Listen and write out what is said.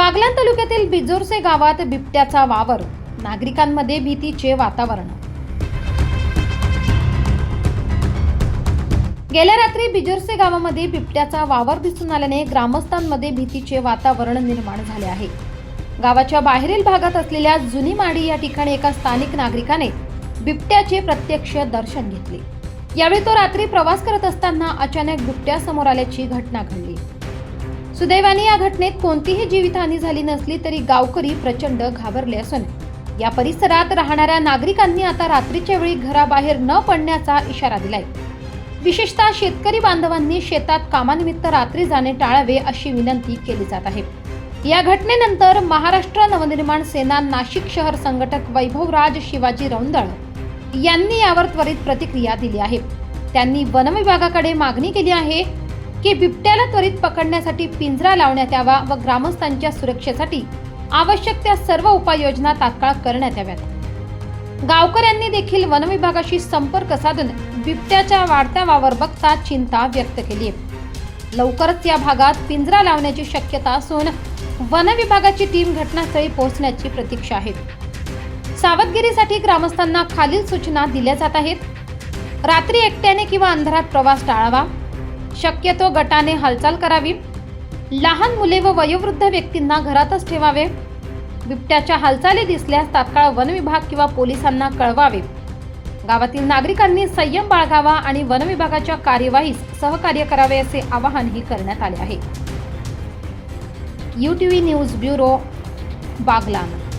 बागलाण तालुक्यातील बिजोरसे गावात बिबट्याचा वावर. नागरिकांमध्ये भीतीचे वातावरण. गेल्या रात्री बिजोरसे गावामध्ये बिबट्याचा वावर दिसून आल्याने ग्रामस्थांमध्ये भीतीचे वातावरण निर्माण झाले आहे. गावाच्या बाहेरील भागात असलेल्या जुनी माडी या ठिकाणी एका स्थानिक नागरिकाने बिबट्याचे प्रत्यक्ष दर्शन घेतले. यावेळी तो रात्री प्रवास करत असताना अचानक बिबट्या समोर आल्याची घटना घडली. सुदैवाने या घटनेत कोणतीही जीवितहानी झाली नसली तरी गावकरी प्रचंड घाबरले असून या परिसरात राहणाऱ्या नागरिकांनी आता रात्रीच्या वेळी घराबाहेर न पडण्याचा इशारा दिलाय. विशेषतः शेतकरी बांधवांनी शेतात कामानिमित्त रात्री जाणे टाळावे अशी विनंती केली जात आहे. या घटनेनंतर महाराष्ट्र नवनिर्माण सेना नाशिक शहर संघटक वैभवराज शिवाजी रौंदळ यांनी यावर त्वरित प्रतिक्रिया दिली आहे. त्यांनी वनविभागाकडे मागणी केली आहे की बिबट्याला त्वरित पकडण्यासाठी पिंजरा लावण्यात यावा व ग्रामस्थांच्या सुरक्षेसाठी आवश्यक त्या सर्व उपाययोजना तात्काळ करण्यात याव्यात. गावकऱ्यांनी देखील वनविभागाशी संपर्क साधून बिबट्याच्या वाढत्या वावर बघता चिंता व्यक्त केली आहे. लवकरच या भागात पिंजरा लावण्याची शक्यता असून वनविभागाची टीम घटनास्थळी पोहोचण्याची प्रतीक्षा आहे. सावधगिरीसाठी ग्रामस्थांना खालील सूचना दिल्या जात आहेत. रात्री एकट्याने किंवा अंधारात प्रवास टाळावा. शक्यतो गटाने हालचाल करावी. लहान मुले व वयोवृद्ध व्यक्तींना घरातच ठेवावे. बिबट्याच्या हालचाली दिसल्यास तात्काळ वनविभाग किंवा पोलिसांना कळवावे. गावातील नागरिकांनी संयम बाळगावा आणि वनविभागाच्या कार्यवाहीस सहकार्य करावे असे आवाहनही करण्यात आले आहे. U T V news bureau Baglan.